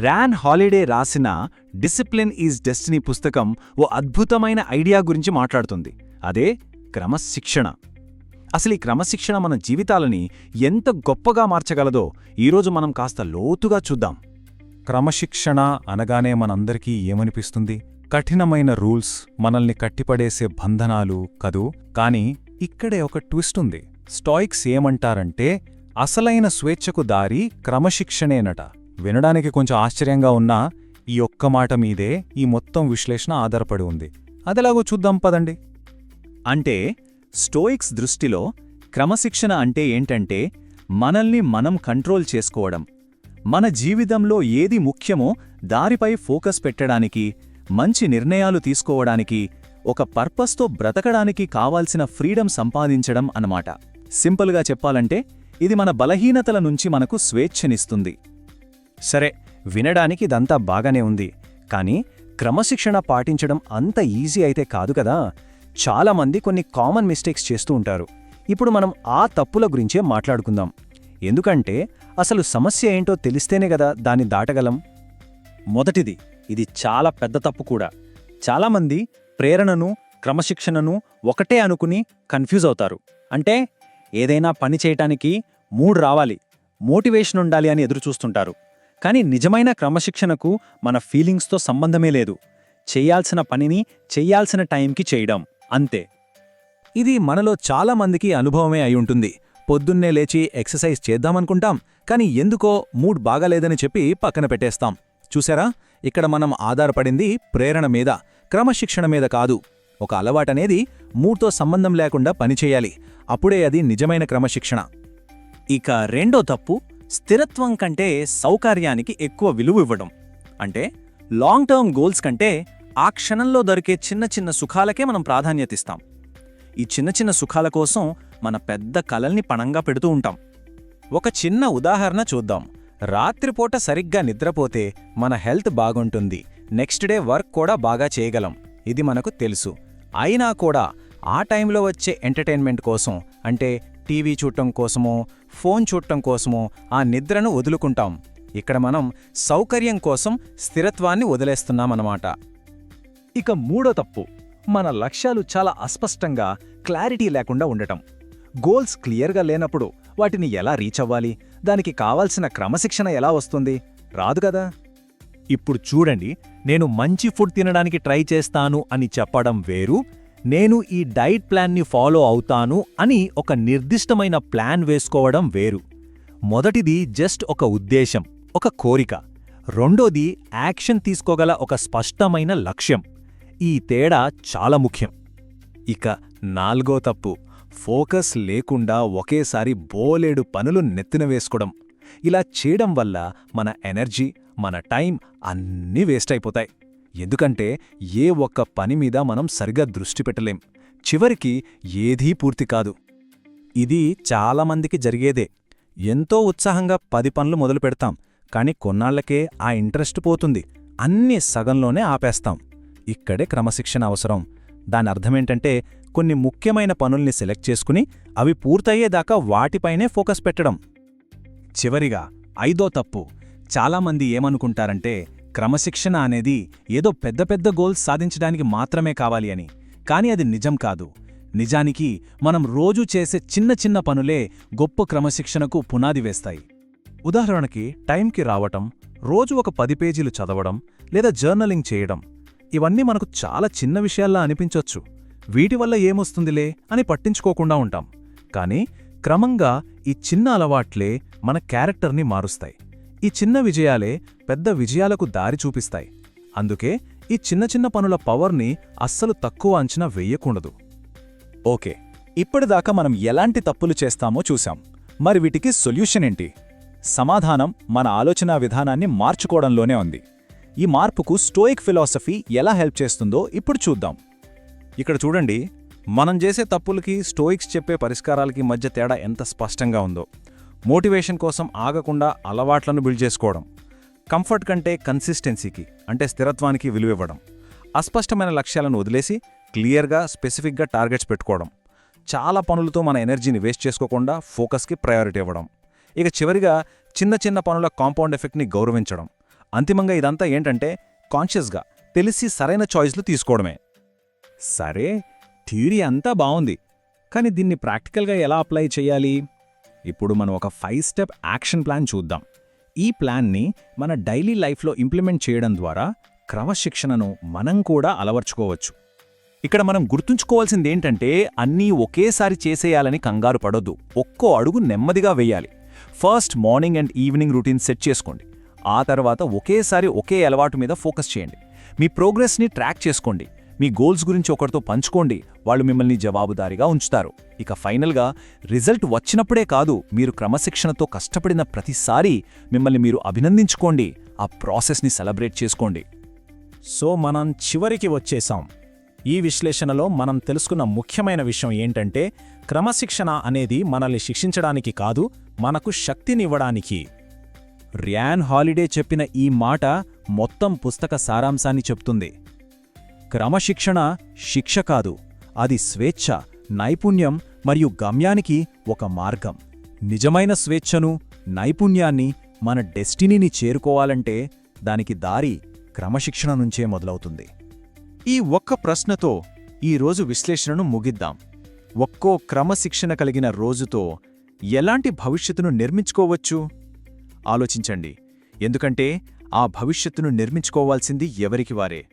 Ryan Holiday రాసిన discipline is destiny పుస్తకం ఓ అద్భుతమైన ఐడియా గురించి మాట్లాడుతుంది. అదే క్రమశిక్షణ. అసలు ఈ క్రమశిక్షణ మన జీవితాలని ఎంత గొప్పగా మార్చగలదో ఈరోజు మనం కాస్త లోతుగా చూద్దాం. క్రమశిక్షణ అనగానే మనందరికీ ఏమనిపిస్తుంది? కఠినమైన రూల్స్ మనల్ని కట్టిపడేసే బంధనాలు కదూ? కాని ఇక్కడే ఒక ట్విస్ట్ ఉంది. స్టాయిక్స్ ఏమంటారంటే అసలైన స్వేచ్ఛకు దారి క్రమశిక్షణేనట. వినడానికి కొంచెం ఆశ్చర్యంగా ఉన్నా ఈ ఒక్క మాట మీదే ఈ మొత్తం విశ్లేషణ ఆధారపడి ఉంది. అదెలాగో చూద్దాం పదండి. అంటే స్టోయిక్స్ దృష్టిలో క్రమశిక్షణ అంటే ఏంటంటే మనల్ని మనం కంట్రోల్ చేసుకోవడం. మన జీవితంలో ఏది ముఖ్యమో దారిపై ఫోకస్ పెట్టడానికి మంచి నిర్ణయాలు తీసుకోవడానికి ఒక పర్పస్తో బ్రతకడానికి కావాల్సిన ఫ్రీడమ్ సంపాదించడం అన్నమాట. సింపుల్గా చెప్పాలంటే ఇది మన బలహీనతల నుంచి మనకు స్వేచ్ఛనిస్తుంది. సరే వినడానికి ఇదంతా బాగానే ఉంది. కానీ క్రమశిక్షణ పాటించడం అంత ఈజీ అయితే కాదు కదా. చాలామంది కొన్ని కామన్ మిస్టేక్స్ చేస్తూ ఉంటారు. ఇప్పుడు మనం ఆ తప్పుల గురించే మాట్లాడుకుందాం. ఎందుకంటే అసలు సమస్య ఏంటో తెలిస్తేనే కదా దాన్ని దాటగలం. మొదటిది ఇది చాలా పెద్ద తప్పు కూడా. చాలామంది ప్రేరణను క్రమశిక్షణను ఒకటే అనుకుని కన్ఫ్యూజ్ అవుతారు. అంటే ఏదైనా పని చేయటానికి మూడు రావాలి మోటివేషన్ ఉండాలి అని ఎదురుచూస్తుంటారు. కానీ నిజమైన క్రమశిక్షణకు మన ఫీలింగ్స్తో సంబంధమే లేదు. చెయ్యాల్సిన పనిని చెయ్యాల్సిన టైంకి చేయడం. అంతే. ఇది మనలో చాలామందికి అనుభవమే అయి ఉంటుంది. పొద్దున్నే లేచి ఎక్సర్సైజ్ చేద్దామనుకుంటాం కానీ ఎందుకో మూడ్ బాగాలేదని చెప్పి పక్కన పెట్టేస్తాం. చూసారా? ఇక్కడ మనం ఆధారపడింది ప్రేరణ మీద క్రమశిక్షణ మీద కాదు. ఒక అలవాటనేది మూడ్తో సంబంధం లేకుండా పనిచేయాలి. అప్పుడే అది నిజమైన క్రమశిక్షణ. ఇక రెండో తప్పు స్థిరత్వం కంటే సౌకర్యానికి ఎక్కువ విలువ ఇవ్వడం. అంటే లాంగ్ టర్మ్ గోల్స్ కంటే ఆ క్షణంలో దొరికే చిన్న చిన్న సుఖాలకే మనం ప్రాధాన్యతిస్తాం ఈ చిన్న చిన్న సుఖాల కోసం మన పెద్ద కలల్ని పణంగా పెడుతూ ఉంటాం. ఒక చిన్న ఉదాహరణ చూద్దాం. రాత్రిపూట సరిగ్గా నిద్రపోతే మన హెల్త్ బాగుంటుంది. నెక్స్ట్ డే వర్క్ కూడా బాగా చేయగలం. ఇది మనకు తెలుసు. అయినా కూడా ఆ టైంలో వచ్చే ఎంటర్టైన్మెంట్ కోసం అంటే టీవీ చూడటం కోసమో ఫోన్ చూడటం కోసమో ఆ నిద్రను వదులుకుంటాం. ఇక్కడ మనం సౌకర్యం కోసం స్థిరత్వాన్ని వదిలేస్తున్నామన్నమాట. ఇక మూడో తప్పు మన లక్ష్యాలు చాలా అస్పష్టంగా క్లారిటీ లేకుండా ఉండటం. గోల్స్ క్లియర్గా లేనప్పుడు వాటిని ఎలా రీచ్ అవ్వాలి? దానికి కావాల్సిన క్రమశిక్షణ ఎలా వస్తుంది? రాదు కదా? ఇప్పుడు చూడండి నేను మంచి ఫుడ్ తినడానికి ట్రై చేస్తాను అని చెప్పడం వేరు నేను ఈ డైట్ ప్లాన్ని ఫాలో అవుతాను అని ఒక నిర్దిష్టమైన ప్లాన్ వేసుకోవడం వేరు. మొదటిది జస్ట్ ఒక ఉద్దేశం ఒక కోరిక. రెండోది యాక్షన్ తీసుకోగల ఒక స్పష్టమైన లక్ష్యం. ఈ తేడా చాలా ముఖ్యం. ఇక నాల్గో తప్పు ఫోకస్ లేకుండా ఒకేసారి బోలేడు పనులు నెత్తిన వేసుకోవడం. ఇలా చేయడం వల్ల మన ఎనర్జీ మన టైం అన్నీ వేస్ట్ అయిపోతాయి. ఎందుకంటే ఏ ఒక్క పని మీద మనం సరిగా దృష్టి పెట్టలేం. చివరికి ఏదీ పూర్తి కాదు. ఇది చాలామందికి జరిగేదే. ఎంతో ఉత్సాహంగా పది పనులు మొదలు పెడతాం. కాని కొన్నాళ్ళకే ఆ ఇంట్రెస్ట్ పోతుంది. అన్నీ సగంలోనే ఆపేస్తాం. ఇక్కడే క్రమశిక్షణ అవసరం. దాని అర్థమేంటంటే కొన్ని ముఖ్యమైన పనుల్ని సెలెక్ట్ చేసుకుని అవి పూర్తయ్యేదాకా వాటిపైనే ఫోకస్ పెట్టడం. చివరిగా ఐదో తప్పు. చాలామంది ఏమనుకుంటారంటే క్రమశిక్షణ అనేది ఏదో పెద్ద పెద్ద గోల్స్ సాధించడానికి మాత్రమే కావాలి అని. కాని అది నిజం కాదు. నిజానికి మనం రోజూ చేసే చిన్న చిన్న పనులే గొప్ప క్రమశిక్షణకు పునాది వేస్తాయి. ఉదాహరణకి టైంకి రావటం రోజు ఒక పది పేజీలు చదవడం లేదా జర్నలింగ్ చేయడం ఇవన్నీ మనకు చాలా చిన్న విషయాల్లా అనిపించొచ్చు. వీటి వల్ల ఏమొస్తుందిలే అని పట్టించుకోకుండా ఉంటాం. కానీ క్రమంగా ఈ చిన్న అలవాట్లే మన క్యారెక్టర్ని మారుస్తాయి. ఈ చిన్న విజయాలే పెద్ద విజయాలకు దారి చూపిస్తాయి. అందుకే ఈ చిన్న చిన్న పనుల పవర్ని అస్సలు తక్కువ అంచనా వెయ్యకూడదు ఓకే ఇప్పటిదాకా మనం ఎలాంటి తప్పులు చేస్తామో చూశాం. మరి వీటికి సొల్యూషన్ ఏంటి? సమాధానం మన ఆలోచనా విధానాన్ని మార్చుకోవడంలోనే ఉంది. ఈ మార్పుకు స్టోయిక్ ఫిలాసఫీ ఎలా హెల్ప్ చేస్తుందో ఇప్పుడు చూద్దాం. ఇక్కడ చూడండి మనం చేసే తప్పులకి స్టోయిక్స్ చెప్పే పరిష్కారాలకి మధ్య తేడా ఎంత స్పష్టంగా ఉందో. మోటివేషన్ కోసం ఆగకుండా అలవాట్లను బిల్డ్ చేసుకోవడం కంఫర్ట్ కంటే కన్సిస్టెన్సీకి అంటే స్థిరత్వానికి విలువివ్వడం అస్పష్టమైన లక్ష్యాలను వదిలేసి క్లియర్గా స్పెసిఫిక్గా టార్గెట్స్ పెట్టుకోవడం చాలా పనులతో మన ఎనర్జీని వేస్ట్ చేసుకోకుండా ఫోకస్కి ప్రయారిటీ ఇవ్వడం ఇక చివరిగా చిన్న చిన్న పనుల కాంపౌండ్ ఎఫెక్ట్ని గౌరవించడం. అంతిమంగా ఇదంతా ఏంటంటే కాన్షియస్గా తెలిసి సరైన చాయిస్లు తీసుకోవడమే. సరే థియరీ అంతా బాగుంది కానీ దీన్ని ప్రాక్టికల్గా ఎలా అప్లై చేయాలి? ఇప్పుడు మనం ఒక ఫైవ్ స్టెప్ యాక్షన్ ప్లాన్ చూద్దాం. ఈ ప్లాన్ని మన డైలీ లైఫ్లో ఇంప్లిమెంట్ చేయడం ద్వారా క్రమశిక్షణను మనం కూడా అలవర్చుకోవచ్చు. ఇక్కడ మనం గుర్తుంచుకోవాల్సింది ఏంటంటే అన్నీ ఒకేసారి చేసేయాలని కంగారు పడొద్దు. ఒక్కో అడుగు నెమ్మదిగా వేయాలి. First morning and evening routine set చేసుకోండి. ఆ తర్వాత ఒకేసారి ఒకే అలవాటు మీద ఫోకస్ చేయండి. మీ ప్రోగ్రెస్ని ట్రాక్ చేసుకోండి. మీ గోల్స్ గురించి ఒకరితో పంచుకోండి. వాళ్ళు మిమ్మల్ని జవాబుదారీగా ఉంచుతారు. ఇక ఫైనల్గా రిజల్ట్ వచ్చినప్పుడే కాదు మీరు క్రమశిక్షణతో కష్టపడిన ప్రతిసారి మిమ్మల్ని మీరు అభినందించుకోండి. ఆ ప్రాసెస్ని సెలబ్రేట్ చేసుకోండి. సో మనం చివరికి వచ్చేసాం. ఈ విశ్లేషణలో మనం తెలుసుకున్న ముఖ్యమైన విషయం ఏంటంటే క్రమశిక్షణ అనేది మనల్ని శిక్షించడానికి కాదు మనకు శక్తినివ్వడానికి. ర్యాన్ హాలిడే చెప్పిన ఈ మాట మొత్తం పుస్తక సారాంశాన్ని చెప్తుంది. క్రమశిక్షణ శిక్ష కాదు. అది స్వేచ్ఛ నైపుణ్యం మరియు గమ్యానికి ఒక మార్గం. నిజమైన స్వేచ్ఛను నైపుణ్యాన్ని మన డెస్టినీని చేరుకోవాలంటే దానికి దారి క్రమశిక్షణ నుంచే మొదలవుతుంది. ఈ ఒక్క ప్రశ్నతో ఈరోజు విశ్లేషణను ముగిద్దాం. ఒక్కో క్రమశిక్షణ కలిగిన రోజుతో ఎలాంటి భవిష్యత్తును నిర్మించుకోవచ్చు? ఆలోచించండి. ఎందుకంటే ఆ భవిష్యత్తును నిర్మించుకోవాల్సింది ఎవరికి వారే.